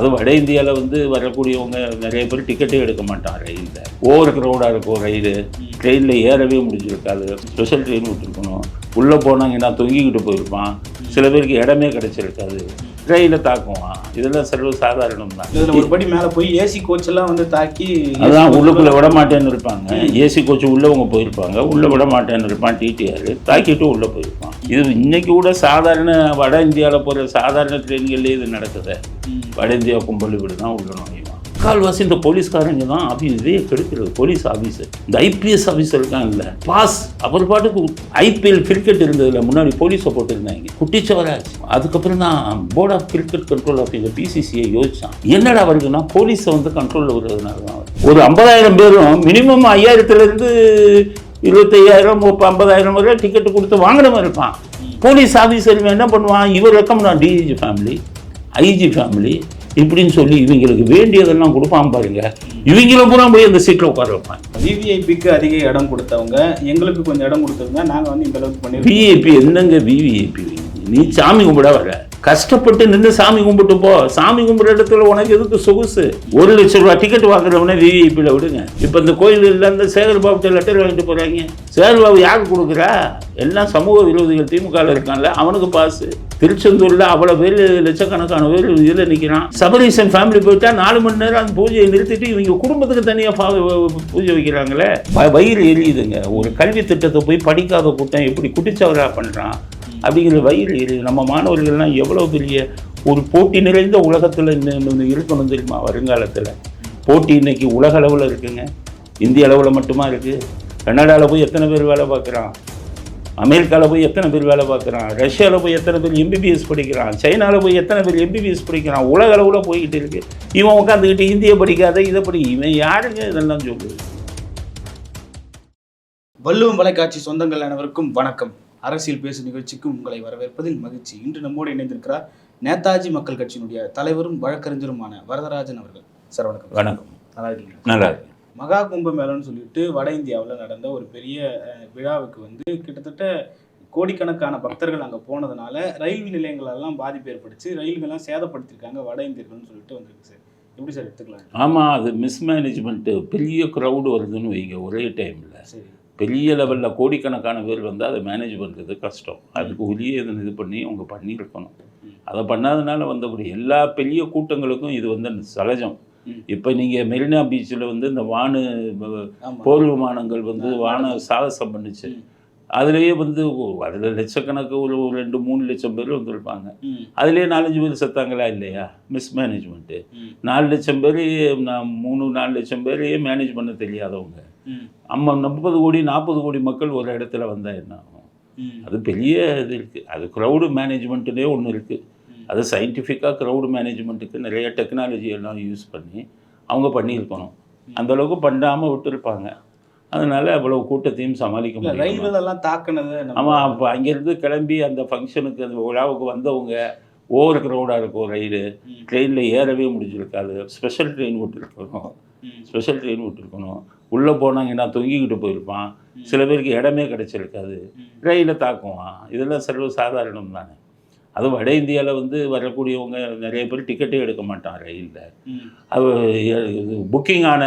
அது வட இந்தியாவில் வந்து வரக்கூடியவங்க நிறைய பேர் டிக்கெட்டே எடுக்க மாட்டான் ரயிலில். ஓவர் க்ரௌடாக இருக்கும் ரயிலு. ட்ரெயினில் ஏறவே முடிஞ்சிருக்காது. ஸ்பெஷல் ட்ரெயின் விட்டுருக்கணும். உள்ளே போனாங்கன்னா தொங்கிக்கிட்டு போயிருப்பான். சில பேருக்கு இடமே கிடைச்சிருக்காது. ட்ரெயினில் தாக்குவான். இதெல்லாம் சர்வ சாதாரணம் தான். இதுல ஒரு படி மேல போய் ஏசி கோச் எல்லாம் வந்து தாக்கி அதான் உள்ளுக்குள்ளே விட மாட்டேன்னு இருப்பாங்க. ஏசி கோச் உள்ளவங்க போயிருப்பாங்க. உள்ளே விட மாட்டேன்னு இருப்பான் டிடிஆர் தாக்கிட்டு உள்ளே போயிருப்பான். இது இன்னைக்கு கூட சாதாரண வட இந்தியாவில் போகிற சாதாரண ட்ரெயின்கள்லேயே இது நடக்குது. வட இந்தியா கும்பல் இப்படி தான் உள்ள கால்வாசி இந்த போலீஸ்காரங்க தான் ஆஃபீஸ் இதே கெடுக்கிறது. போலீஸ் ஆஃபீஸர் இந்த ஐபிஎஸ் ஆஃபீஸர் இருக்காங்கல்ல பாஸ் அவர் பாட்டுக்கு ஐபிஎல் கிரிக்கெட் இருந்ததுல முன்னாடி போலீஸை போட்டிருந்தாங்க குட்டிச்சவராஜ் அதுக்கப்புறம் தான் board of cricket control officer BCCI யோசிச்சான். என்னடா வருதுன்னா போலீஸை வந்து கண்ட்ரோலில் விடுறதுனால தான். ஒரு ஐம்பதாயிரம் பேரும் மினிமம் ஐயாயிரத்துலேருந்து இருபத்தையாயிரம் முப்பது ஐம்பதாயிரம் வரை டிக்கெட் கொடுத்து வாங்கினவன் இருப்பான். போலீஸ் ஆஃபீஸர் என்ன பண்ணுவான்? இவர் recommend DG family IG family இப்படின்னு சொல்லி இவங்களுக்கு வேண்டியதெல்லாம் கொடுப்பான் பாருங்க. இவங்கள பூரா போய் அந்த சீட்டில் உட்கார வைப்பாங்க. விவிஐபிக்கு அதிக இடம் கொடுத்தவங்க எங்களுக்கு கொஞ்சம் இடம் கொடுத்தவங்க நாங்க வந்து இந்த அளவுக்கு பண்ணிருக்கோம். விஐபி என்னங்க விவிஐபி நீ சாமி கும்பிட வர கஷ்டப்பட்டு நின்று சாமி கும்பிட்டு போ. சாமி கும்பிட்ற இடத்துல உனக்கு எதுக்கு சொகுசு? ஒரு லட்சம் ரூபா டிக்கெட் வாங்குறவனே விவிஐபியில் விடுங்க. இப்போ இந்த கோயிலில் இருந்து சேகர் பாபுட்ட லெட்டர் வாங்கிட்டு போகிறாங்க சேகர் பாபு யாருக்கு கொடுக்குறா? எல்லாம் சமூக விரோதிகள் திமுகவில் இருக்கான்ல அவனுக்கு பாசு திருச்செந்தூரில் அவ்வளோ பேர் லட்சக்கணக்கான பேர் இதில் நிற்கிறான் சபரீசன் ஃபேமிலி போயிட்டா நாலு மணி நேரம் அந்த பூஜையை நிறுத்திட்டு இவங்க குடும்பத்துக்கு தனியாக பூஜை வைக்கிறாங்களே. வ- வயிறு எரியுதுங்க. ஒரு கல்வி திட்டத்தை போய் படிக்காத கூட்டம் எப்படி குட்டிச்சவரா பண்ணுறான் அப்படிங்கிற வயிறு இது நம்ம மாணவர்கள்லாம் எவ்வளோ பெரிய ஒரு போட்டி நிறைந்த உலகத்தில் இருக்கணும் தெரியுமா வருங்காலத்தில்? போட்டி இன்னைக்கு உலக அளவில் இருக்குங்க. இந்திய அளவில் மட்டுமா இருக்குது கனடாவில் போய் எத்தனை பேர் வேலை பார்க்குறான்? அமெரிக்காவில் போய் எத்தனை பேர் வேலை பார்க்குறான்? ரஷ்யாவில் போய் எத்தனை பேர் எம்பிபிஎஸ் படிக்கிறான்? சைனாவில் போய் எத்தனை பேர் எம்பிபிஎஸ் படிக்கிறான்? உலக அளவில் போய்கிட்டு இருக்கு. இவன் உட்காந்துக்கிட்டு இந்திய படிக்காத இதை படி. இவன் யாருங்க? இதெல்லாம் சொல்லுது வள்ளுவம் வலைக்காட்சி சொந்தங்கள் அனைவருக்கும் வணக்கம். அரசியல் பேசு நிகழ்ச்சிக்கு உங்களை வரவேற்பதில் மகிழ்ச்சி. இன்று நம்மோடு இணைந்திருக்கிறார் நேதாஜி மக்கள் கட்சியினுடைய தலைவரும் வழக்கறிஞருமான வரதராஜன் அவர்கள். சார் வணக்கம். வணக்கம். நல்லா இருக்கீங்க நல்லா மகா கும்பமேளம்னு சொல்லிட்டு வட இந்தியாவில் நடந்த ஒரு பெரிய விழாவுக்கு வந்து கிட்டத்தட்ட கோடிக்கணக்கான பக்தர்கள் அங்கே போனதுனால ரயில் நிலையங்களெல்லாம் பாதிப்பு ஏற்பட்டுச்சு ரயில்கள்லாம் சேதப்படுத்தியிருக்காங்க வட இந்தியர்கள்னு சொல்லிட்டு வந்திருக்கு சார். எப்படி சார் எடுத்துக்கலாம்? ஆமாம் அது மிஸ்மேனேஜ்மெண்ட்டு பெரிய க்ரௌடு வருதுன்னு வைங்க ஒரே டைமில் சரி. பெரிய லெவலில் கோடிக்கணக்கான பேர் வந்து அதை மேனேஜ் பண்ணுறது கஷ்டம். அதுக்கு உரிய இது இது பண்ணி அவங்க பண்ணியிருக்கணும். அதை பண்ணாதனால வந்தபடி எல்லா பெரிய கூட்டங்களுக்கும் இது வந்து சகஜம். இப்போ நீங்கள் மெரினா பீச்சில் வந்து இந்த வானு போர் விமானங்கள் வந்து வான சாகசம் பண்ணுச்சு. அதுலேயே வந்து அதில் லட்சக்கணக்கு ஒரு ரெண்டு மூணு லட்சம் பேர் வந்திருப்பாங்க. அதுலேயே நாலஞ்சு பேர் செத்தாங்களா இல்லையா? மிஸ்மேனேஜ்மெண்ட்டு நாலு லட்சம் பேர் நான் மூணு நாலு லட்சம் பேரையே மேனேஜ் பண்ண தெரியாதவங்க. அம்மா முப்பது கோடி நாற்பது கோடி மக்கள் ஒரு இடத்துல வந்தால் என்ன ஆகும்? அது பெரிய இது இருக்குது அது க்ரௌடு மேனேஜ்மெண்ட்டுனே ஒன்று இருக்குது. அது சயின்டிஃபிக்காக க்ரௌடு மேனேஜ்மெண்ட்டுக்கு நிறைய டெக்னாலஜி எல்லாம் யூஸ் பண்ணி அவங்க பண்ணியிருக்கணும். அந்த அளவுக்கு பண்ணாமல் விட்டுருப்பாங்க. அதனால அவ்வளவு கூட்டத்தையும் சமாளிக்க முடியும் ரயில்கள் எல்லாம் தாக்குனது நம்ம- ஆமாம் அப்போ அங்கேருந்து கிளம்பி அந்த ஃபங்க்ஷனுக்கு அந்த விழாவுக்கு வந்தவங்க ஓவர் க்ரௌடாக இருக்கும் ரயிலு. ட்ரெயினில் ஏறவே முடிஞ்சிருக்காது. ஸ்பெஷல் ட்ரெயின் விட்டுருக்கணும் ஸ்பெஷல் ட்ரெயின் விட்டுருக்கணும். உள்ளே போனாங்கன்னா தொங்கிக்கிட்டு போயிருப்பான். சில பேருக்கு இடமே கிடைச்சிருக்காது. ரயிலில் தாக்குவான். இதெல்லாம் சர்வ சாதாரணம் தானே. அதுவும் வட இந்தியாவில் வந்து வரக்கூடியவங்க நிறைய பேர் டிக்கெட்டே எடுக்க மாட்டான் ரயிலில். அது புக்கிங் ஆன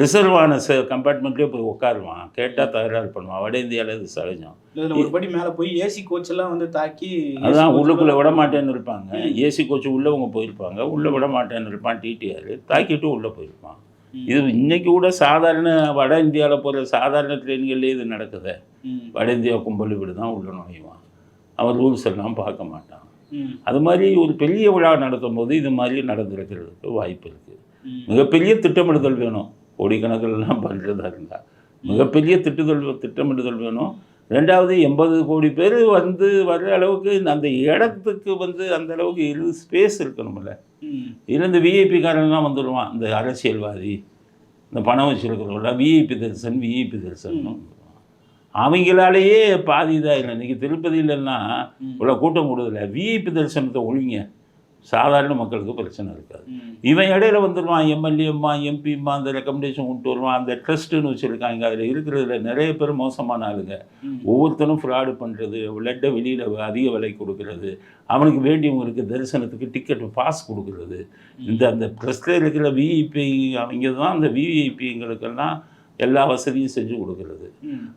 ரிசர்வ் ஆன கம்பார்ட்மெண்ட்லேயே போய் உட்காருவான் கேட்டால் தகராறு பண்ணுவான். வட இந்தியாவில் இது சகஜம். ஒரு படி மேல போய் ஏசி கோச் எல்லாம் வந்து தாக்கி அதான் உள்ளுக்குள்ளே விட மாட்டேன்னு இருப்பாங்க. ஏசி கோச் உள்ளவங்க போயிருப்பாங்க. உள்ளே விட மாட்டேன்னு இருப்பான் டிடிஆர் தாக்கிட்டு உள்ளே போயிருப்பான். இது இன்னைக்கு கூட சாதாரண வட இந்தியாவில் போகிற சாதாரண ட்ரெயின்கள்லேயே இது நடக்குது. வட இந்தியா கும்பல் இப்படி தான் உள்ள நுழைவான் அவன் ரூல்ஸ் எல்லாம் பார்க்க மாட்டான். அது மாதிரி ஒரு பெரிய விழா நடத்தும் போது இது மாதிரி நடந்திருக்கிறதுக்கு வாய்ப்பு இருக்குது மிகப்பெரிய திட்டமிடுதல் வேணும். கோடிக்கணக்கிலலாம் பண்ணுறதா இருந்தால் மிகப்பெரிய திட்டுதல் திட்டமிடுதல் வேணும் ரெண்டாவது எண்பது கோடி பேர் வந்து வர்ற அளவுக்கு அந்த இடத்துக்கு வந்து அந்த அளவுக்கு இரு ஸ்பேஸ் இருக்கணும்ல. ம், இல்லை இந்த விஐபிக்காரன்லாம் வந்துடுவான் இந்த அரசியல்வாதி. இந்த பணம் வச்சுருக்கிறவங்கள விஐபி தரிசன் விஐபி தரிசனம் அவங்களாலேயே பாதி இதாக இல்லை இன்றைக்கி திருப்பதியிலலாம். இவ்வளோ கூட்டம் கூடுதல. விஐபி தரிசனத்தை ஒழிங்க. சாதாரண மக்களுக்கு பிரச்சனை இருக்காது. இவன் இடையில வந்துடுவான் எம்எல்ஏம்மா எம்பிம்மா அந்த ரெக்கமெண்டேஷன் கொண்டு வருவான் அந்த ட்ரஸ்ட்டுன்னு வச்சுருக்காங்க. அதில் இருக்கிறதுல நிறைய பேர் மோசமான ஆளுங்க. ஒவ்வொருத்தரும் ஃப்ராடு பண்ணுறது லெட்டை வெளியில் அதிக விலை கொடுக்கறது அவனுக்கு வேண்டியவங்களுக்கு தரிசனத்துக்கு டிக்கெட் பாஸ் கொடுக்கறது. இந்த அந்த ப்ரெஸ்ஸில் இருக்கிற விஐபி அவங்க தான் அந்த விஐபிங்களுக்கெல்லாம் எல்லா வசதியும் செஞ்சு கொடுக்கறது.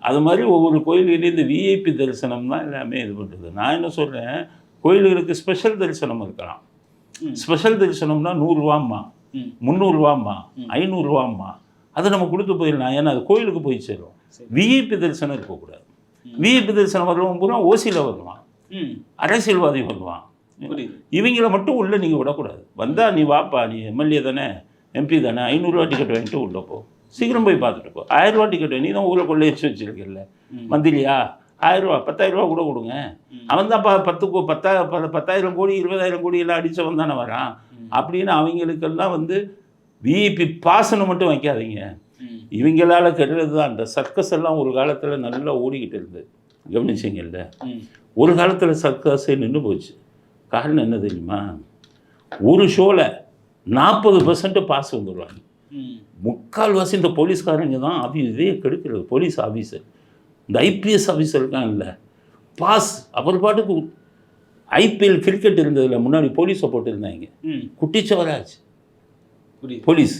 அது மாதிரி ஒவ்வொரு கோயில்களையும் இந்த விஐபி தரிசனம் தான் எல்லாமே இது பண்ணுறது நான் என்ன சொல்கிறேன் கோயில்களுக்கு ஸ்பெஷல் தரிசனம் இருக்கலாம். ஸ்பெஷல் தரிசனம்னா நூறுரூவாம்மா ம். முந்நூறுரூவாம்மா. ஐநூறுரூவாம்மா அதை நம்ம கொடுத்து போயிடலாம். ஏன்னா அது கோயிலுக்கு போய் சேரும். சரி. விஐபி தரிசனம் இருக்கக்கூடாது. விஐபி தரிசனம் வரவன் பூரா ஓசியில் வருவான். அரசியல்வாதி வருவான். இவங்கள மட்டும் உள்ளே நீங்கள் விடக்கூடாது. வந்தால் நீ வாப்பா நீ எம்எல்ஏ தானே எம்பி தானே ஐநூறுரூவா டிக்கெட் வாங்கிட்டு உள்ளே போ. சீக்கிரம் போய் பார்த்துட்டு போ. ஆயிரரூவா டிக்கெட் நீ தான் ஊரை கொள்ளையடிச்சு வச்சிருக்கல. மந்திரியா ஆயிரரூவா பத்தாயிரரூவா கூட கொடுங்க. அவன் தான் பத்து பத்தா பத்தாயிரம் கோடி இருபதாயிரம் கோடி எல்லாம் அடித்தவன் தானே வரான். அப்படின்னு அவங்களுக்கெல்லாம் வந்து விஐபி பாசனம் மட்டும் வைக்காதீங்க. இவங்களால கெடுறது தான் அந்த சர்க்கஸ் எல்லாம் ஒரு காலத்தில் நல்லா ஓடிக்கிட்டு இருந்தது கவனிச்சிங்கல்ல. ஒரு காலத்தில் சர்க்கஸே நின்று போச்சு காரணம் என்ன தெரியுமா ஒரு ஷோவில் நாற்பது பர்சன்ட் பாஸ் வந்துடுவாங்க. முக்கால்வாசி இந்த போலீஸ்காரங்க தான் அவி இதே கெடுக்கிறது போலீஸ் ஆஃபீஸர் இந்த ஐபிஎஸ் ஆஃபீஸர் இருக்காங்கல்ல. பாஸ் அவர் பாட்டுக்கு ஐபிஎல் கிரிக்கெட் இருந்ததில்ல முன்னாடி போலீஸை போட்டிருந்தாங்க புரியுது. போலீஸ்.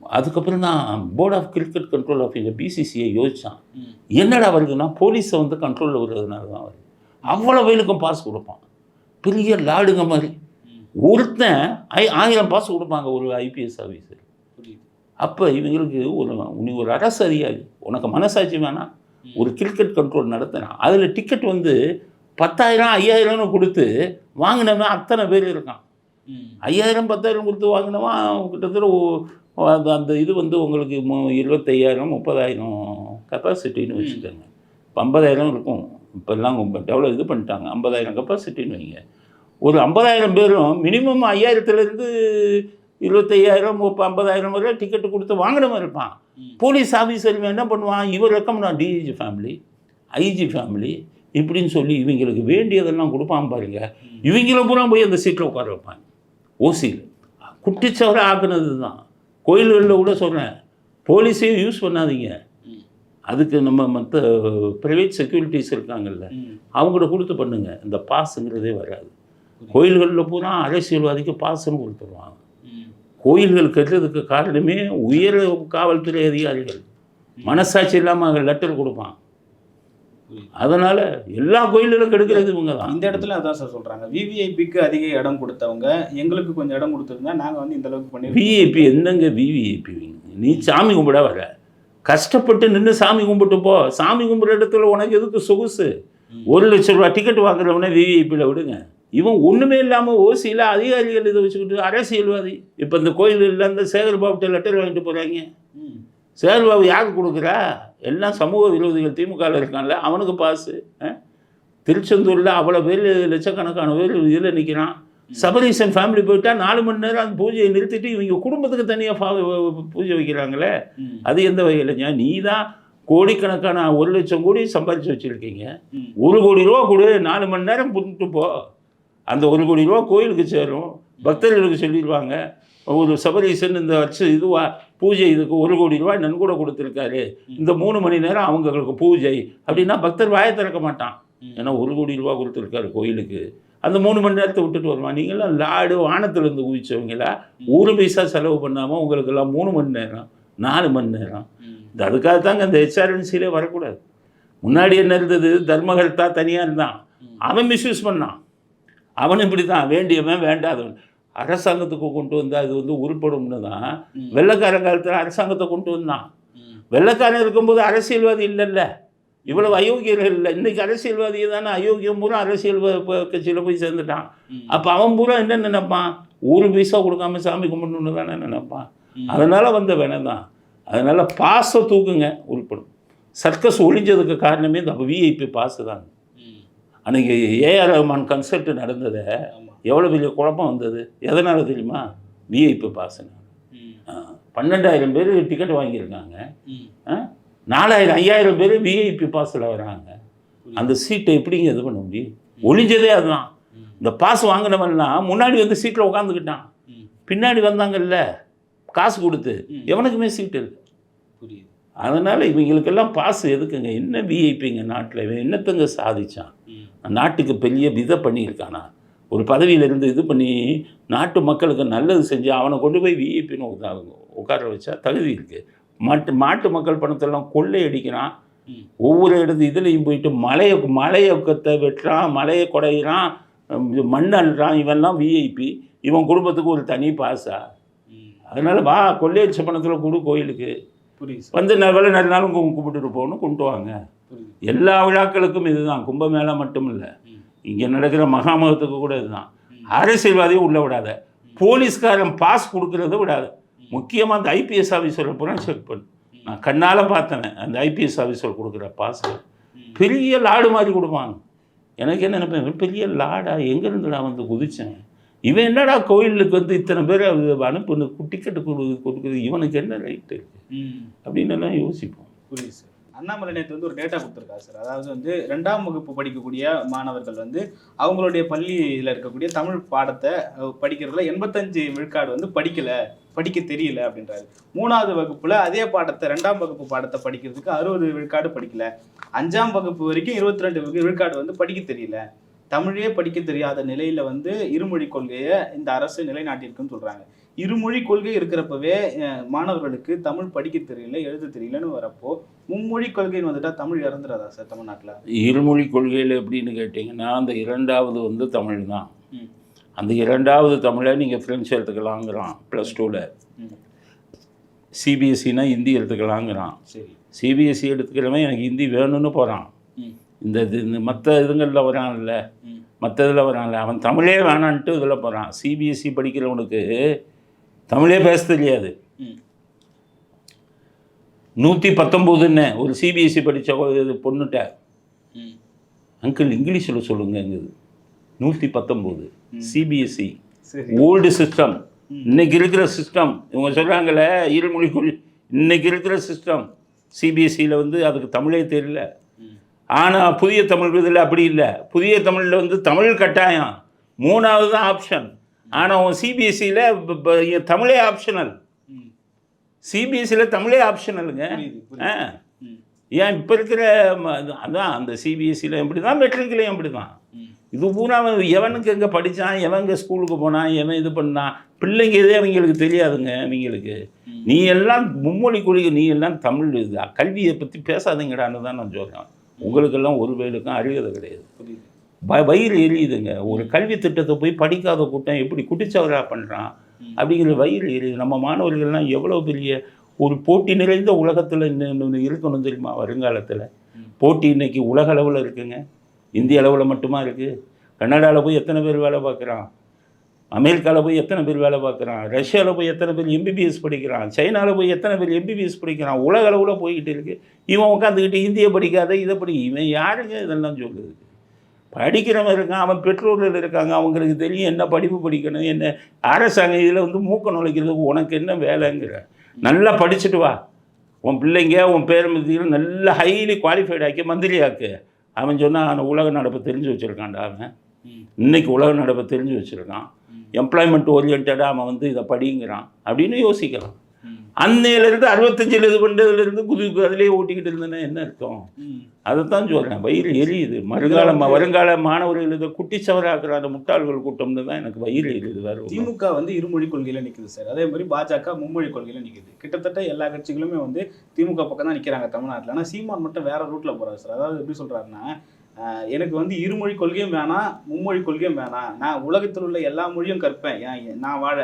அதுக்கப்புறம் தான் board of cricket control of இந்த பிசிசிஐ யோசிச்சான். ம். என்னடா வருதுன்னா போலீஸை வந்து கண்ட்ரோலில் வருதுனால தான் வருது அவ்வளோ வயலுக்கும் பாஸ் கொடுப்பான். பெரிய லாடுங்க மாதிரி. ஒருத்தன் ஐ ஆயிரம் பாஸ் கொடுப்பாங்க ஒரு ஐபிஎஸ் ஆஃபீஸர் அப்போ இவங்களுக்கு ஒரு நீ ஒரு அரசு அதிகாரி உனக்கு மனசாட்சி வேணாம் ஒரு கிரிக்கெட் கண்ட்ரோல் நடத்தினான் அதில் டிக்கெட் வந்து பத்தாயிரம் ஐயாயிரம்னு கொடுத்து வாங்கினவன் அத்தனை பேர் இருக்கான். ஐயாயிரம் பத்தாயிரம் கொடுத்து வாங்கினவன் கிட்டத்தட்ட அந்த இது வந்து உங்களுக்கு மு- இருபத்தையாயிரம் முப்பதாயிரம் கெப்பாசிட்டின்னு வச்சுக்கோங்க. இப்போ ஐம்பதாயிரம் இருக்கும். இப்போல்லாம் டெவலப் இது பண்ணிட்டாங்க. ஐம்பதாயிரம் கெப்பாசிட்டின்னு வைங்க. ஒரு ஐம்பதாயிரம் பேரும் மினிமம் ஐயாயிரத்துலேருந்து இருபத்தையாயிரம் முப்ப ஐம்பதாயிரம் வரை டிக்கெட்டு கொடுத்து வாங்கினவன் இருப்பான். போலீஸ் ஆஃபீஸர் என்ன பண்ணுவான்? இவர் recommend DG family IG family இப்படின்னு சொல்லி இவங்களுக்கு வேண்டியதெல்லாம் கொடுப்பான் பாருங்க. இவங்கள பூரா போய் அந்த சீட்டில் உட்கார வைப்பாங்க. ஓசியில் குட்டிச்சவரை ஆக்குனது தான் கோயில்களில் கூட சொல்கிறேன் போலீஸையும் யூஸ் பண்ணாதீங்க. அதுக்கு நம்ம மற்ற ப்ரைவேட் செக்யூரிட்டிஸ் இருக்காங்கல்ல. அவங்கள்ட்ட கொடுத்து பண்ணுங்க. இந்த பாஸுங்கிறதே வராது. கோயில்களில் பூரா அரசியல்வாதிக்கு பாஸ்ன்னு கொடுத்துருவாங்க. கோயில்கள் கட்டுறதுக்கு காரணமே உயர் காவல்துறை அதிகாரிகள். மனசாட்சி இல்லாமல் லெட்டர் கொடுப்பான். அதனால் எல்லா கோயில்களும் கெடுக்கிறது இவங்க தான் இந்த இடத்துல அதான் சார் சொல்றாங்க. விவிஐபிக்கு அதிக இடம் கொடுத்தவங்க எங்களுக்கு கொஞ்சம் இடம் கொடுத்திருந்தா நாங்க வந்து இந்த அளவுக்கு பண்ணி விஐபி என்னங்க விவிஐபி நீ சாமி கும்பிட வர. கஷ்டப்பட்டு நின்று சாமி கும்பிட்டு போ. சாமி கும்பிட்ற இடத்துல உனக்கு எதுக்கு சொகுசு? ஒரு லட்ச ரூபா டிக்கெட் வாங்குறவனே விவிஐபியில் விடுங்க. இவன் ஒன்றுமே இல்லாமல் ஓசியில் அதிகாரிகள் இதை வச்சுக்கிட்டு அரசியல்வாதி. இப்போ இந்த கோயிலில் இந்த சேகர்பாபுட்ட லெட்டர் வாங்கிட்டு போகிறாங்க. சேகர்பாபு யாருக்கு கொடுக்குறா? எல்லாம் சமூக விரோதிகள் திமுகவில் இருக்கான்ல அவனுக்கு பாஸு திருச்செந்தூரில் அவ்வளோ பேர் லட்சக்கணக்கான பேர் இதில் நிற்கிறான் சபரீசன் ஃபேமிலி போயிட்டா நாலு மணி நேரம் அந்த பூஜையை நிறுத்திட்டு இவங்க குடும்பத்துக்கு தனியாக பூஜை வைக்கிறாங்களே. அது எந்த வகையிலங்க நீ தான் கோடிக்கணக்கான ஒரு லட்சம் கோடி சம்பாதிச்சு வச்சுருக்கீங்க. ஒரு கோடி ரூபா கொடு நாலு மணி நேரம் புட்டு போ அந்த ஒரு கோடி ரூபா கோயிலுக்கு சேரும். பக்தர்களுக்கு சொல்லிடுவாங்க. ஒரு சபரீசன் இந்த வருஷம் இதுவா பூஜை இதுக்கு ஒரு கோடி ரூபாய் நன்கொடை கொடுத்துருக்காரு. இந்த மூணு மணி நேரம் அவங்களுக்கு பூஜை அப்படின்னா பக்தர் வாயை திறக்க மாட்டான். ஏன்னா ஒரு கோடி ரூபா கொடுத்துருக்காரு கோயிலுக்கு. அந்த மூணு மணி நேரத்தை விட்டுட்டு வருவான் நீங்களாம் லாடு வானத்துலேருந்து குவிச்சவங்களா? ஒரு பைசா செலவு பண்ணாமல் உங்களுக்கெல்லாம் மூணு மணி நேரம் நாலு மணி நேரம். இந்த அதுக்காக தாங்க இந்த ஹெச்ஆர்என்சிலே வரக்கூடாது. முன்னாடி என்ன இருந்தது? தர்மகர்த்தா தனியாக இருந்தான். அவன் மிஸ்யூஸ் பண்ணான். அவன் இப்படி தான் வேண்டியவன் வேண்டாதவன் அரசாங்கத்துக்கு கொண்டு வந்தா இது வந்து உருப்படும்னு தான் ம். வெள்ளைக்காரன் காலத்தில் அரசாங்கத்தை கொண்டு வந்தான். வெள்ளைக்காரன் இருக்கும்போது அரசியல்வாதி இல்லைல்ல. இவ்வளவு அயோக்கியர்கள் இல்லை. இன்னைக்கு அரசியல்வாதியை தானே அயோக்கியம் பூரா அரசியல் கட்சியில் போய் சேர்ந்துட்டான். அப்போ அவன் பூரா என்ன நினைப்பான்? ஒரு பைசா கொடுக்காம சாமி கும்பிடணுன்னு தானே நினைப்பான். அதனால வந்த வேணம் தான். அதனால பாசை தூக்குங்க உருப்படும். சர்க்கஸ் ஒழிஞ்சதுக்கு காரணமே இந்த விஐபி பாசு தான் ம். அன்னைக்கு ஏஆர் ரஹ்மான் கன்சர்ட் நடந்ததை எவ்வளோ பெரிய குழப்பம் வந்தது? எதனால தெரியுமா? விஐபி பாசுன்னு ம். பன்னெண்டாயிரம் பேர் டிக்கெட் வாங்கியிருக்காங்க? நாலாயிரம் ஐயாயிரம் பேர் விஐபி பாஸில் வராங்க. அந்த சீட்டை எப்படிங்க இது பண்ண முடியும்? ஒளிஞ்சதே அதுதான். இந்த பாஸ் வாங்கினவன்லாம் முன்னாடி வந்து சீட்டில் உட்காந்துக்கிட்டான். பின்னாடி வந்தாங்கல்ல காசு கொடுத்து. எவனுக்குமே சீட்டு இல்லை. புரியுது. அதனால் இவங்களுக்கெல்லாம் பாஸ் எதுக்குங்க? என்ன விஐபிங்க நாட்டில்? இவன் என்னத்தங்க சாதிச்சான்? ம். நாட்டுக்கு பெரிய விதை பண்ணியிருக்கானா? ஒரு பதவியில இருந்து இது பண்ணி நாட்டு மக்களுக்கு நல்லது செஞ்சு அவனை கொண்டு போய் விஐபின்னு உட்கார உட்கார வச்சா தகுதி இருக்குது மாட்டு மாட்டு மக்கள் பணத்தெல்லாம் கொள்ளையடிக்கிறான். ஒவ்வொரு இடத்து இதுலேயும் போயிட்டு மலையை மலையொக்கத்தை வெட்டுறான் மலையை குடையிறான் மண் அள்ளுறான் இவன்லாம் விஐபி இவன் குடும்பத்துக்கு ஒரு தனி ம். அதனால் வா கொள்ளையடிச்ச பணத்தில் கொடு கோயிலுக்கு. புரியுது வந்து நல்ல நல்ல நாளும் கு- கும்பிட்டுட்டு போகணும் கொண்டு வாங்க. எல்லா விழாக்களுக்கும் இதுதான். கும்பமேளா மட்டும் இல்லை. இங்கே நடக்கிற மகாமகத்துக்கு கூட இதுதான். அரசியல்வாதியும் உள்ள விடாத. போலீஸ்காரன் பாஸ் கொடுக்கறத விடாத. முக்கியமாக அந்த ஐபிஎஸ் ஆஃபீஸரை பூரா செக் பண்ணு. நான் கண்ணால் பார்த்தேன் அந்த ஐபிஎஸ் ஆஃபீஸர் கொடுக்குற பாஸ். பெரிய லாடு மாதிரி கொடுப்பாங்க. எனக்கு என்ன நினைப்பேன் பெரிய லாடா எங்கேருந்து நான் வந்து குதிச்சேன்? இவன் என்னடா கோயிலுக்கு வந்து இத்தனை பேர் அனுப்புன்னு டிக்கெட்டு கொடு கொடுக்குறது இவனுக்கு என்ன ரைட்டு. அப்படின்னு எல்லாம் யோசிப்போம். புரியுது சார். அண்ணாமலை நேற்று வந்து ஒரு டேட்டா கொடுத்துருக்காரு சார் அதாவது வந்து ரெண்டாம் வகுப்பு படிக்கக்கூடிய மாணவர்கள் வந்து அவங்களுடைய பள்ளியில் இருக்கக்கூடிய தமிழ் பாடத்தை படிக்கிறதுல எண்பத்தஞ்சு விழுக்காடு வந்து படிக்கல படிக்க தெரியல அப்படின்றாரு. மூணாவது வகுப்புல அதே பாடத்தை ரெண்டாம் வகுப்பு பாடத்தை படிக்கிறதுக்கு அறுபது விழுக்காடு படிக்கல. அஞ்சாம் வகுப்பு வரைக்கும் இருபத்தி ரெண்டு விழுக்காடு வந்து படிக்க தெரியல. தமிழே படிக்க தெரியாத நிலையில வந்து இருமொழி கொள்கையை இந்த அரசு நிலைநாட்டியிருக்குன்னு சொல்றாங்க. இருமொழி கொள்கை இருக்கிறப்பவே மாணவர்களுக்கு தமிழ் படிக்க தெரியல எழுத தெரியலன்னு வரப்போ மும்மொழி கொள்கைன்னு வந்துட்டா தமிழ் இறந்துடாதா சார் தமிழ்நாட்டுல? இருமொழி கொள்கையில் எப்படின்னு கேட்டிங்கன்னா அந்த இரண்டாவது வந்து தமிழ் தான். அந்த இரண்டாவது தமிழை நீங்கள் ஃப்ரெஞ்சு எடுத்துக்கலாங்கிறான் ப்ளஸ் டூவில். சிபிஎஸ்சினா ஹிந்தி எடுத்துக்கலாங்கிறான். சரி. சிபிஎஸ்சி எடுத்துக்கிறவன் எனக்கு ஹிந்தி வேணும்னு போகிறான். இந்த இது இந்த மற்ற இதுங்களில் வரான்ல. மற்ற இதில் வரான்ல. அவன் தமிழே வேணான்ட்டு இதில் போகிறான் சிபிஎஸ்சி படிக்கிறவனுக்கு தமிழே பேச தெரியாது. நூற்றி பத்தொம்போதுன்னு ஒரு சிபிஎஸ்சி படித்த இது பொண்ணுட்ட. அங்கிள் இங்கிலீஷில் சொல்லுங்கங்குது நூற்றி பத்தொம்போது சிபிஎஸ்சி ஓல்டு சிஸ்டம் ம். இன்னைக்கு இருக்கிற சிஸ்டம் இவங்க சொல்கிறாங்களே இருமொழி கொள் இன்னைக்கு இருக்கிற சிஸ்டம் சிபிஎஸ்சியில் வந்து அதுக்கு தமிழே தெரியல. ஆனால் புதிய தமிழ் இதில் அப்படி இல்லை. புதிய தமிழில் வந்து தமிழ் கட்டாயம். மூணாவது தான் ஆப்ஷன் ஆனால் உன் சிபிஎஸ்சியில் தமிழே ஆப்ஷனல். சிபிஎஸ்சியில் தமிழே ஆப்ஷனலுங்க ஆ. ஏன் இப்போ இருக்கிற அதான் அந்த சிபிஎஸ்சியில் எப்படி தான் மெட்ரிக்லேயும் அப்படி தான். இது பூரா அவன் எவனுக்கு எங்கே படித்தான் எவங்க ஸ்கூலுக்கு போனான் எவன் இது பண்ணான் பிள்ளைங்க இதே அவங்களுக்கு தெரியாதுங்க அவங்களுக்கு. நீ எல்லாம் மும்மொழி கொள்கை நீ எல்லாம் தமிழ் இது கல்வியை பற்றி பேசாதீங்கடான்னு தான் நான் சொல்கிறேன் உங்களுக்கெல்லாம் ஒரு வேலுக்கும் அறியது கிடையாது. வ வயிறு எரியுதுங்க. ஒரு கல்வி திட்டத்தை போய் படிக்காத கூட்டம் எப்படி குட்டிச்சவரா பண்ணுறான். அப்படிங்கிற வயிறு எரியுது. நம்ம மாணவர்கள்லாம் எவ்வளோ பெரிய ஒரு போட்டி நிறைந்த உலகத்தில் இருக்கணும் தெரியுமா? வருங்காலத்தில். போட்டி இன்னைக்கு உலக அளவில் இருக்குங்க. இந்திய அளவில் மட்டுமா இருக்குது கனடாவில் போய் எத்தனை பேர் வேலை பார்க்குறான்? அமெரிக்காவில் போய் எத்தனை பேர் வேலை பார்க்குறான்? ரஷ்யாவில் போய் எத்தனை பேர் எம்பிபிஎஸ் படிக்கிறான்? சைனாவில் போய் எத்தனை பேர் எம்பிபிஎஸ் படிக்கிறான்? உலக அளவில் போய்கிட்டு இருக்கு. இவன் உட்காந்துக்கிட்டு இந்திய படிக்காத இதை படி இவன் யாருங்க? இதெல்லாம் சொல்லுது படிக்கிறவன் இருக்கான் அவன் பெற்றோர்கள் இருக்காங்க அவங்களுக்கு தெரியும் என்ன படிப்பு படிக்கணும் என்ன அரசாங்கம் இதில் வந்து மூக்க நுழைக்கிறதுக்கு உனக்கு என்ன வேலைங்கிற நல்லா படிச்சுட்டு வா உன் பிள்ளைங்க உன் பேர் மத்தியில் நல்லா ஹைலி குவாலிஃபைட் ஆக்கி மந்திரி ஆக்கு அவன் சொன்னால் அவன் உலக நடப்பை தெரிஞ்சு வச்சுருக்கான்டா அவன் ம். இன்னைக்கு உலக நடப்பை தெரிஞ்சு வச்சுருக்கான். எம்ப்ளாய்மெண்ட் ஓரியன்டாக அவன் வந்து இதை படிங்கிறான் அப்படின்னு யோசிக்கலாம். அன்னையிலேருந்து அறுபத்தஞ்சில் இது பண்ணுறதுலேருந்து குதி அதிலே ஓட்டிக்கிட்டு இருந்தேன்னா என்ன அர்த்தம்? ம். அதைத்தான் சொல்கிறேன் வயிறு எரியுது. வருங்கால வருங்கால மாணவர்கள் இதை குட்டிச்சவராக்குற அந்த முட்டாள்கள் கூட்டம்னு தான் எனக்கு வயிறு எரியுது. வேறு. திமுக வந்து இருமொழி கொள்கையில நிக்குது சார். அதே மாதிரி பாஜக மும்மொழி கொள்கையில நிக்குது. கிட்டத்தட்ட எல்லா கட்சிகளுமே வந்து திமுக பக்கம் தான் நிக்கிறாங்க தமிழ்நாட்டுல. ஆனா சீமான் மட்டும் வேற ரூட்ல போறாரு சார். அதாவது எப்படி சொல்றாருன்னா ஆஹ், எனக்கு வந்து இருமொழி கொள்கையும் வேணாம் மும்மொழி கொள்கையும் வேணாம். நான் உலகத்தில் உள்ள எல்லா மொழியும் கற்பேன். நான் வாழ.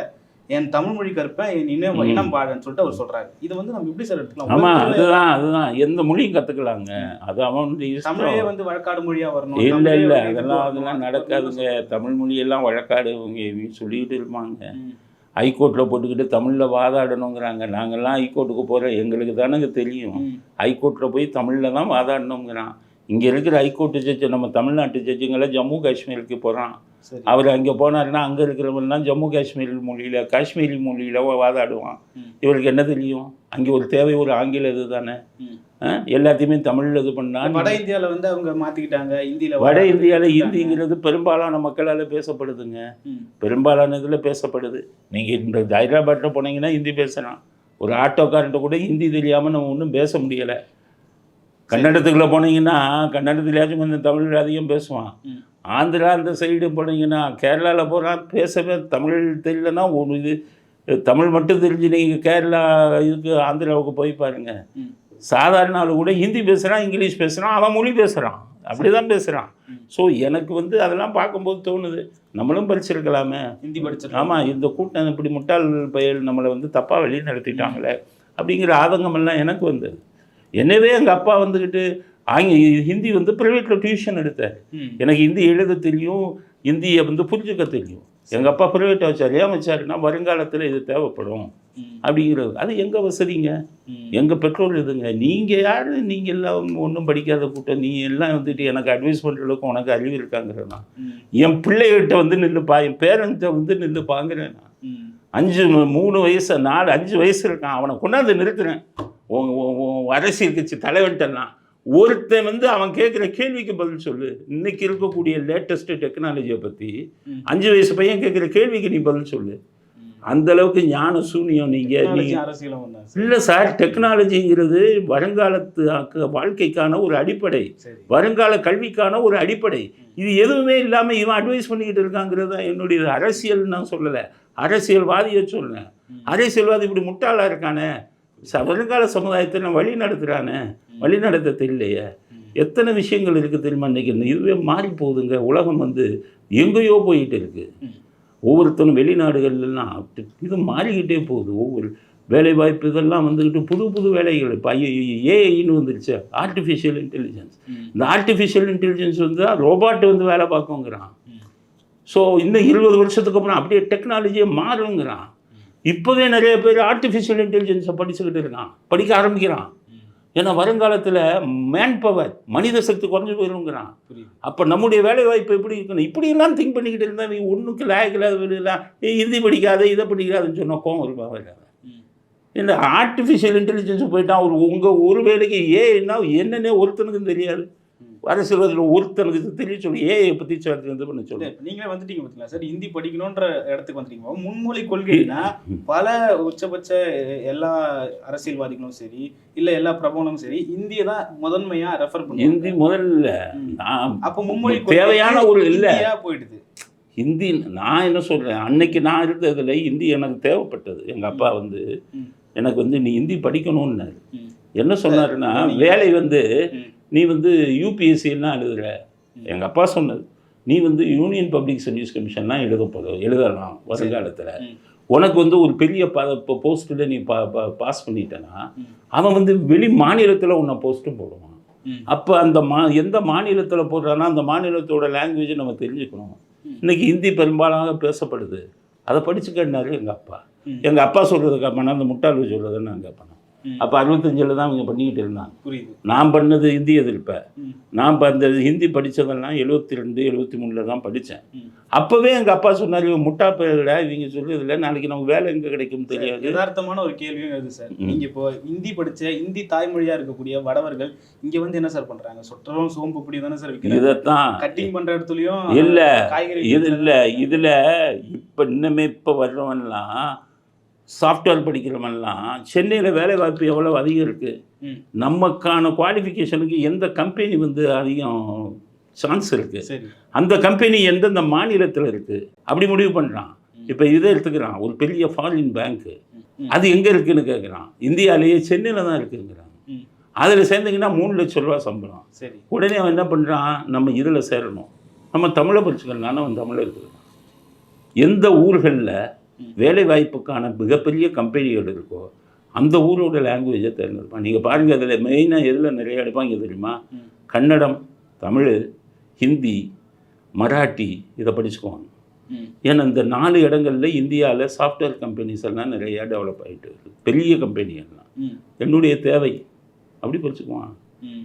என் தமிழ் மொழி கற்பேன் என் இனம் வாழன்னு சொல்லிட்டு அவர் சொல்றாரு. இது வந்து நம்ம எப்படி சார் எடுத்துக்கலாம்? உலகத்துல அதுதான் அதுதான். எந்த மொழியும் கற்றுக்கலாங்க அது அவன் தமிழே வந்து வழக்காடு மொழியா வரணும். இல்லை இல்லை. அதெல்லாம் அதெல்லாம். நடக்காதுங்க. தமிழ் மொழியெல்லாம் வழக்காடு இவங்க சொல்லிக்கிட்டு இருப்பாங்க. ஹைகோர்ட்டில் போட்டுக்கிட்டு தமிழில் வாதாடணுங்கிறாங்க. நாங்கள்லாம் ஹைகோர்ட்டுக்கு போகிறோம் எங்களுக்கு தானங்க தெரியும். ஹைகோர்ட்டில் போய் தமிழில் தான் வாதாடணுங்கிறான். இங்கே இருக்கிற ஹைகோர்ட்டு ஜட்ஜு நம்ம தமிழ்நாட்டு ஜட்ஜுங்களை ஜம்மு காஷ்மீருக்கு போகிறான் அவர் அங்கே போனாருன்னா அங்கே இருக்கிறவங்கலாம் ஜம்மு காஷ்மீர் மொழியில் காஷ்மீரி மொழியில் வாதாடுவான். இவருக்கு என்ன தெரியும்? அங்கே ஒரு தேவை ஒரு ஆங்கில இது தானே. எல்லாத்தையுமே தமிழில் இது பண்ணா வட இந்தியால வந்து அவங்க மாத்திக்கிட்டாங்க இந்தியில வட இந்தியாவில் ஹிந்திங்கிறது பெரும்பாலான மக்களால் பேசப்படுதுங்க. பெரும்பாலான இதில் பேசப்படுது. நீங்கள் இந்த ஹைதராபாத்தில் போனீங்கன்னா ஹிந்தி பேசலாம். ஒரு ஆட்டோக்காரன்ட்ட கூட ஹிந்தி தெரியாமல் நம்ம ஒன்றும் பேச முடியலை. கன்னடத்துக்குள்ளே போனீங்கன்னா கன்னடத்துலையாச்சும் கொஞ்சம் தமிழ் அதிகம் பேசுவான். ஆந்திரா அந்த சைடு போனீங்கன்னா கேரளாவில் போனால் பேசவே தமிழ் தெரியலன்னா ஒரு இது தமிழ் மட்டும் தெரிஞ்சு நீங்கள் கேரளா இதுக்கு ஆந்திராவுக்கு போய் பாருங்க. ம். சாதாரண ஆளு கூட ஹிந்தி பேசுகிறான் இங்கிலீஷ் பேசுகிறான் அவன் மொழி பேசுகிறான் அப்படி தான் பேசுகிறான். ஸோ எனக்கு வந்து அதெல்லாம் பார்க்கும்போது தோணுது. நம்மளும் படிச்சிருக்கலாமே. ஹிந்தி படிச்சிருக்காங்க ஆமாம் இந்த கூட்டம் இப்படி முட்டாள் பயல் நம்மளை வந்து தப்பாக வழி நடத்திட்டாங்களே அப்படிங்கிற ஆதங்கமெல்லாம் எனக்கு வந்தது. எனவே எங்கள் அப்பா வந்துக்கிட்டு ஆங்கி ஹிந்தி வந்து ப்ரைவேட்டில் டியூஷன் எடுத்தார் ம். எனக்கு ஹிந்தி எழுத தெரியும் ஹிந்தியை வந்து புரிஞ்சுக்க தெரியும். எங்கள் அப்பா ப்ரைவேட்டை வச்சார் ஏன் வச்சாருன்னா வருங்காலத்தில் இது தேவைப்படும். அப்படிங்கிறது. அது எங்கள் வசதிங்க. எங்கள் பெற்றோர் இதுங்க நீங்கள் யார்? நீங்கள் எல்லாம் ஒன்றும் படிக்காத கூட்டம். நீ எல்லாம் வந்துட்டு எனக்கு அட்வைஸ் பண்ணுறதுக்கு உனக்கு அறிவு இருக்காங்கிறேன். என் பிள்ளைகிட்ட வந்து நில்லுப்பா என் பேரண்ட்டை வந்து நில்லுப்பாங்கிறேன். அஞ்சு மூணு வயசு நாலு அஞ்சு வயசு இருக்கான் அவனை கொண்டாந்து நிறுத்துறேன். அரசியல் கட்சி தலைவன்ட்டெல்லாம் ஒருத்தன் வந்து அவன் கேட்குற கேள்விக்கு பதில் சொல்லு. இன்னைக்கு இருக்கக்கூடிய லேட்டஸ்ட் டெக்னாலஜியை பற்றி. அஞ்சு வயசு பையன் கேட்குற கேள்விக்கு நீ பதில் சொல்லு. அந்த அளவுக்கு ஞான சூனியம் நீங்கள்? இல்லை சார் டெக்னாலஜிங்கிறது வருங்காலத்து வாழ்க்கைக்கான ஒரு அடிப்படை. வருங்கால கல்விக்கான ஒரு அடிப்படை. இது எதுவுமே இல்லாமல் இவன் அட்வைஸ் பண்ணிக்கிட்டு இருக்காங்கிறது தான் என்னுடைய அரசியல் நான் சொல்லலை. அரசியல்வாதியை ம். அரசியல்வாதி இப்படி முட்டாளா இருக்கானே? ச- வருங்கால சமுதாயத்தை நான் வழி நடத்துகிறானே வழி நடத்த தெரியலையே ம். எத்தனை விஷயங்கள் இருக்குது தெரியுமா இன்னைக்கு இந்த இதுவே மாறி போகுதுங்க உலகம் வந்து எங்கேயோ போயிட்டு இருக்கு ம். ஒவ்வொருத்தரும் வெளிநாடுகள்லாம் இது மாறிக்கிட்டே போகுது ஒவ்வொரு வேலை வாய்ப்பு இதெல்லாம் வந்துக்கிட்டு புது புது வேலைகள் இப்போ ஏஐன்னு வந்துருச்சு ஆர்டிஃபிஷியல் இன்டெலிஜென்ஸ். இந்த ஆர்டிஃபிஷியல் இன்டெலிஜென்ஸ் வந்து ரோபாட் வந்து வேலை பார்க்குங்கிறான். ஸோ இன்னும் இருபது வருஷத்துக்கு அப்புறம் அப்படியே டெக்னாலஜியே மாறுங்கிறான் இப்போவே நிறைய பேர் ஆர்டிஃபிஷியல் இன்டெலிஜென்ஸை படிச்சுக்கிட்டு இருக்கான் படிக்க ஆரம்பிக்கிறான். ஏன்னா வருங்காலத்தில் மேன் பவர் மனித சக்தி குறைஞ்சு போயிருங்கிறான். அப்போ நம்முடைய வேலை வாய்ப்பு எப்படி இருக்கணும்? இப்படியெல்லாம் திங்க் பண்ணிக்கிட்டு இருந்தா நீ ஒன்றுக்கு லாயக்கில்லாத வெளியெல்லாம் நீ ஹிந்தி படிக்காத இதை படிக்காதுன்னு சொன்ன கோவம் வருமா வராது? ம். இந்த ஆர்டிஃபிஷியல் இன்டெலிஜென்ஸ் போயிட்டான் ஒரு உங்கள் ஒரு வேலைக்கு ஏன்னா என்னன்னே ஒருத்தனுக்கும் தெரியாது. ம். அரசியல்வாதியில் ஒருத்தனுக்கு தெரிய சொல்லி ஏஐ பற்றி இது பண்ண சொல்லு நீங்களே வந்துட்டீங்க பாத்தீங்களா சார் ஹிந்தி படிக்கணும்ன்ற இடத்துக்கு வந்துட்டீங்க முன்மொழி கொள்கைனா பல உச்சபட்ச எல்லா அரசியல்வாதிகளும் சரி இல்ல எல்லா பிரபலமும் சரி இந்தியை தான் முதன்மையா ரெஃபர் ஹிந்தி பண்ணுவாங்க முதல்ல அப்ப மும்மொழி தேவையான ஒரு இல்ல. போயிடுது ஹிந்தி நான் என்ன சொல்கிறேன் அன்னைக்கு நான் இருந்ததில் ஹிந்தி எனக்கு தேவைப்பட்டது எங்கள் அப்பா வந்து. எனக்கு வந்து நீ ஹிந்தி படிக்கணும்னாரு. என்ன சொன்னாருன்னா வேலை வந்து. நீ வந்து யூபிஎஸ்சிலாம் எழுதுற எங்கள் அப்பா சொன்னது நீ வந்து யூனியன் பப்ளிக் சர்வீஸ் கமிஷன்லாம் எழுத போதும் எழுதலாம் வருங்காலத்தில். உனக்கு வந்து ஒரு பெரிய ப போஸ்ட்டில் நீ பா பாஸ் பண்ணிட்டேன்னா. அவன் வந்து வெளி மாநிலத்தில் உன்னை போஸ்ட்டும் போடுவான். அப்போ அந்த மா எந்த மாநிலத்தில் போடுறான்னா அந்த மாநிலத்தோட லாங்குவேஜை நம்ம தெரிஞ்சுக்கணும். இன்னைக்கு ஹிந்தி பெரும்பாலாக பேசப்படுது அதை படிச்சுக்கன்னாரு எங்கள் அப்பா. எங்கள் அப்பா சொல்கிறது கேட்பானா அந்த முட்டாள் சொல்கிறத நான் கேட்பேன். அப்போ அறுபத்தஞ்சில் தான் அவங்க பண்ணிக்கிட்டு இருந்தாங்க. புரியுது. நான் பண்ணது ஹிந்தி எதிர்ப்ப. நான் அந்த ஹிந்தி படித்ததெல்லாம் எழுபத்தி ரெண்டு எழுபத்தி மூணில் தான் படித்தேன். அப்போவே எங்கள் அப்பா சொன்னார் இவன் முட்டா பேருடா இவங்க சொல்லுறதுல நாளைக்கு நமக்கு வேலை எங்கே கிடைக்கும் தெரியாது. யதார்த்தமான ஒரு கேள்வியும் இது சார். நீங்க இப்போ ஹிந்தி படிச்ச ஹிந்தி தாய்மொழியா இருக்கக்கூடிய வடவர்கள் இங்க வந்து என்ன சார் பண்றாங்க? சொட்டரும் சோம்பு இப்படி தானே சார் விற்கிறாங்க இதைத்தான் கட்டிங் பண்ற இடத்துலயும் இல்ல, காய்கறி இது இல்லை இதில் இப்போ இன்னுமே இப்போ வர்றவன்லாம் சாஃப்ட்வேர் படிக்கிறவன்லாம் சென்னையில் வேலை வாய்ப்பு எவ்வளோ அதிகம் இருக்குது. நமக்கான குவாலிஃபிகேஷனுக்கு எந்த கம்பெனி வந்து அதிகம் சான்ஸ் இருக்குது அந்த கம்பெனி எந்தெந்த மாநிலத்தில் இருக்குது அப்படி முடிவு பண்ணுறான் இப்போ இதை எடுத்துக்கிறான். ஒரு பெரிய ஃபாரின் பேங்க்கு. அது எங்கே இருக்குன்னு கேட்குறான் இந்தியாவிலேயே சென்னையில் தான் இருக்குங்கிறான். அதில் சேர்ந்தீங்கன்னா மூணு லட்ச ரூபா சம்பளம். சரி. உடனே அவன் என்ன பண்ணுறான் நம்ம இதில் சேரணும். நம்ம தமிழை படிச்சுக்கலாம் அவன் தமிழை இருக்கிறான். எந்த ஊர்களில். வேலை வாய்ப்புக்கான மிகப்பெரிய கம்பெனிகள் இருக்கோ அந்த ஊரோட லாங்குவேஜை தேர்ந்தெடுப்பான் நீங்கள் பாருங்கள் அதில் மெயினாக எதில் நிறைய எடுப்பாங்க தெரியுமா. கன்னடம் தமிழ் ஹிந்தி மராட்டி இதை படிச்சுக்குவாங்க. ஏன்னா இந்த நாலு இடங்கள்ல இந்தியாவில் சாஃப்ட்வேர் கம்பெனிஸ் எல்லாம் நிறையா டெவலப் ஆகிட்டு இருக்கு பெரிய கம்பெனி எல்லாம். என்னுடைய தேவை அப்படி படிச்சுக்குவான்.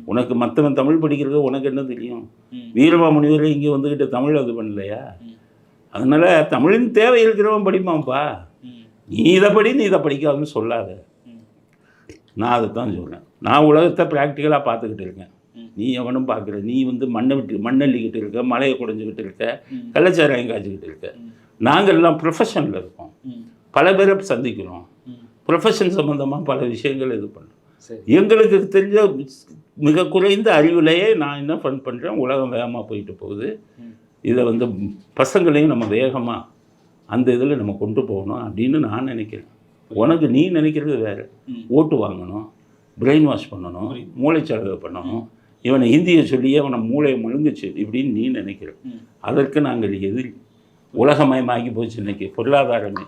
உனக்கு மற்றவன் தமிழ் படிக்கிறது உனக்கு என்ன தெரியும் ம். வீரமாமுனிவரே இங்கே வந்துக்கிட்டு தமிழ் அது பண்ணலையா. அதனால் தமிழின் தேவை இருக்கிறவன் படிப்பான்ப்பா. நீ இதை படி நீ இதை படிக்காதுன்னு சொல்லாத. நான் அதை தான் சொல்கிறேன் நான் உலகத்தை ப்ராக்டிக்கலாக பார்த்துக்கிட்டு இருக்கேன். நீ எவனும் பார்க்குற நீ வந்து மண்ணை விட்டு மண்ணள்ளிக்கிட்டு இருக்க மலையை குடைஞ்சிக்கிட்டு இருக்க. கள்ளச்சாராயம் காய்ச்சிக்கிட்டு இருக்க. நாங்கள் எல்லாம் ப்ரொஃபஷனில் இருக்கோம். பல பேரை சந்திக்கிறோம். ப்ரொஃபஷன் சம்மந்தமாக பல விஷயங்கள் இது பண்ணுறோம் சரி. எங்களுக்கு தெரிஞ்ச மிக குறைந்த அறிவிலேயே நான் என்ன ஃபன் பண்ணுறேன் உலகம் வேகமாக போயிட்டு போகுது. இதை வந்து பசங்களையும் நம்ம வேகமாக அந்த இதில் நம்ம கொண்டு போகணும் அப்படின்னு நான் நினைக்கிறேன். உனக்கு நீ நினைக்கிறது வேறு. ஓட்டு வாங்கணும் பிரெயின் வாஷ் பண்ணணும். மூளைச்சலவை பண்ணணும். இவனை ஹிந்தியை சொல்லியே அவனை மூளையை முழுங்குச்சு இப்படின்னு நீ நினைக்கிற அதற்கு நாங்கள் எதிரி. உலகமயமாகி போச்சு இன்னைக்கு பொருளாதாரமே.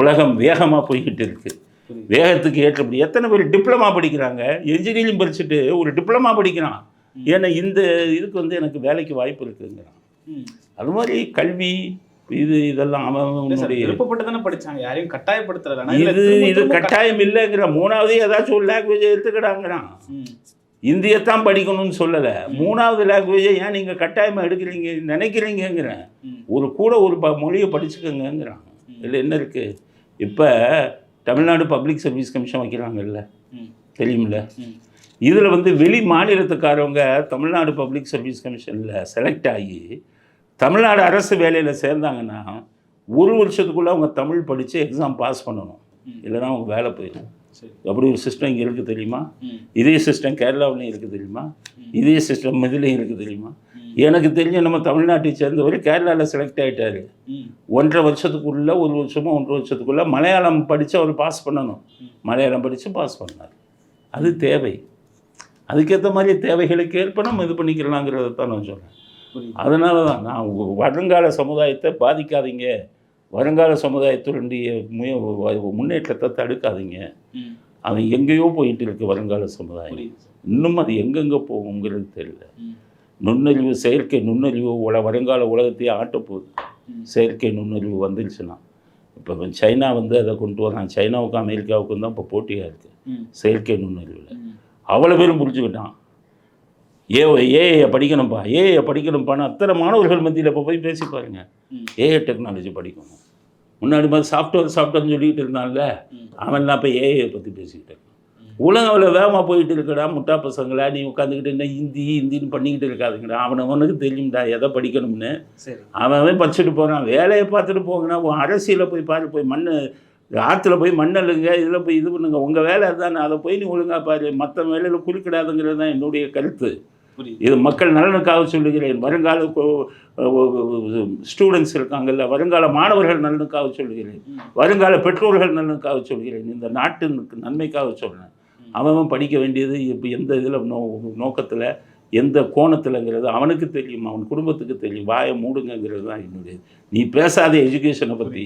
உலகம் வேகமாக போய்கிட்டு இருக்கு. புரியுது. வேகத்துக்கு ஏற்றபடி எத்தனை பேர் டிப்ளமா படிக்கிறாங்க? இன்ஜினியரிங் படிச்சுட்டு ஒரு டிப்ளமா படிக்கிறான். ஏன்னா இந்த இதுக்கு வந்து எனக்கு வேலைக்கு வாய்ப்பு இருக்குங்கிறான். அது மாதிரி கல்வி இது இதெல்லாம் அவனுடைய படிச்சாங்க. யாரையும் இதுல இது இது கட்டாயம் இல்லைங்கிற மூணாவது ஏதாச்சும் ஒரு லாங்குவேஜ் எடுத்துக்கிடாங்கிறான் ம். இந்தியத்தான் படிக்கணும்னு சொல்லலை. மூணாவது லாங்குவேஜை ஏன் நீங்கள் கட்டாயமாக எடுக்கிறீங்க நினைக்கிறீங்கங்கிறேன் ம். ஒரு கூட ஒரு ப மொழியை படிச்சுக்கோங்கங்கிறான். இதில் என்ன இருக்குது இப்போ தமிழ்நாடு பப்ளிக் சர்வீஸ் கமிஷன் வைக்கிறாங்கல்ல. தெரியுமில்ல இதில் வந்து வெளி மாநிலத்துக்காரவங்க தமிழ்நாடு பப்ளிக் சர்வீஸ் கமிஷனில் செலக்ட் ஆகி தமிழ்நாடு அரசு வேலையில் சேர்ந்தாங்கன்னா ஒரு வருஷத்துக்குள்ளே அவங்க தமிழ் படித்து எக்ஸாம் பாஸ் பண்ணணும். இல்லைன்னா அவங்க வேலை போயிடும். அப்படி ஒரு சிஸ்டம் இங்கே இருக்குது தெரியுமா? இதே சிஸ்டம் கேரளாவிலையும் இருக்குது தெரியுமா? இதே சிஸ்டம் இதுலேயும் இருக்குது தெரியுமா. எனக்கு தெரிஞ்ச நம்ம தமிழ்நாட்டை சேர்ந்தவர் கேரளாவில் செலக்ட் ஆகிட்டாரு ஒன்றரை வருஷத்துக்குள்ள ஒரு வருஷமோ ஒன்றரை வருஷத்துக்குள்ள மலையாளம் படித்து அவர் பாஸ் பண்ணணும். மலையாளம் படித்து பாஸ் பண்ணார். அது தேவை. அதுக்கேற்ற மாதிரி தேவைகளுக்கு ஏற்ப நம்ம இது பண்ணிக்கலாங்கிறத தான் நான் சொல்கிறேன் அதனால தான் நான் வருங்கால சமுதாயத்தை பாதிக்காதீங்க. வருங்கால சமுதாயத்தினுடைய முய- முன்னேற்றத்தை தடுக்காதீங்க. அவன் எங்கேயோ போயிட்டு இருக்கு வருங்கால சமுதாயம். இன்னும் அது எங்கெங்கே போகுங்கிறது தெரியல. நுண்ணறிவு செயற்கை நுண்ணறிவு உல வருங்கால உலகத்தையே ஆட்டப்போகுது. செயற்கை நுண்ணறிவு வந்துருச்சுன்னா. இப்போ சைனா வந்து அதை கொண்டு வரான். சைனாவுக்கும் அமெரிக்காவுக்கும் தான் இப்போ போட்டியாக இருக்குது செயற்கை நுண்ணறிவில். அவ்வளோ பேரும் புரிஞ்சுக்கிட்டான். ஏ ஏஐ படிக்கணும்ப்பா ஏஐ படிக்கணும்ப்பான்னு அத்தனை மாணவர்கள் மத்தியில் இப்போ போய் பேசி பாருங்க. ஏஐ டெக்னாலஜி படிக்கணும். முன்னாடி மாதிரி சாஃப்ட்வேர் சாஃப்ட்வேர்னு சொல்லிட்டு இருந்தான்ல. அவன்லாம் இப்போ ஏஐ பற்றி பேசிக்கிட்டு இருக்கான். உலகம் அவ்வளோ வேகமாக போயிட்டு இருக்கடா முட்டா பசங்களா நீ உட்காந்துக்கிட்டு என்ன ஹிந்தி ஹிந்தின்னு பண்ணிக்கிட்டு இருக்காதுங்கடா. அவனை அவனுக்கு தெரியும்டா எதை படிக்கணும்னு. சரி. அவன் அவன் படிச்சுட்டு போகிறான் வேலையை பார்த்துட்டு போங்கண்ணா உன் அரசியலை போய் பாரு போய் மண் ஆற்றுல போய் மண்ணல்லுங்க இதில் போய் இது பண்ணுங்க. உங்கள் வேலை அதுதானே அதை போய் நீ ஒழுங்கா பாரு. மற்ற வேலையில் குறுக்கிடாதுங்கிறது தான் என்னுடைய கருத்து. இது மக்கள் நலனுக்காக சொல்லுகிறேன். வருங்கால ஸ்டூடெண்ட்ஸ் இருக்காங்கல்ல வருங்கால மாணவர்கள் நலனுக்காக சொல்லுகிறேன். வருங்கால பெற்றோர்கள் நலனுக்காக சொல்கிறேன் இந்த நாட்டின் நன்மைக்காக சொல்கிறேன் அவன் படிக்க வேண்டியது இப்போ எந்த இதில் நோ நோக்கத்தில் எந்த கோணத்தில்ங்கிறது அவனுக்கு தெரியும். அவன் குடும்பத்துக்கு தெரியும். வாயை மூடுங்கங்கிறது தான் என்னுடைய நீ பேசாத எஜுகேஷனை பற்றி.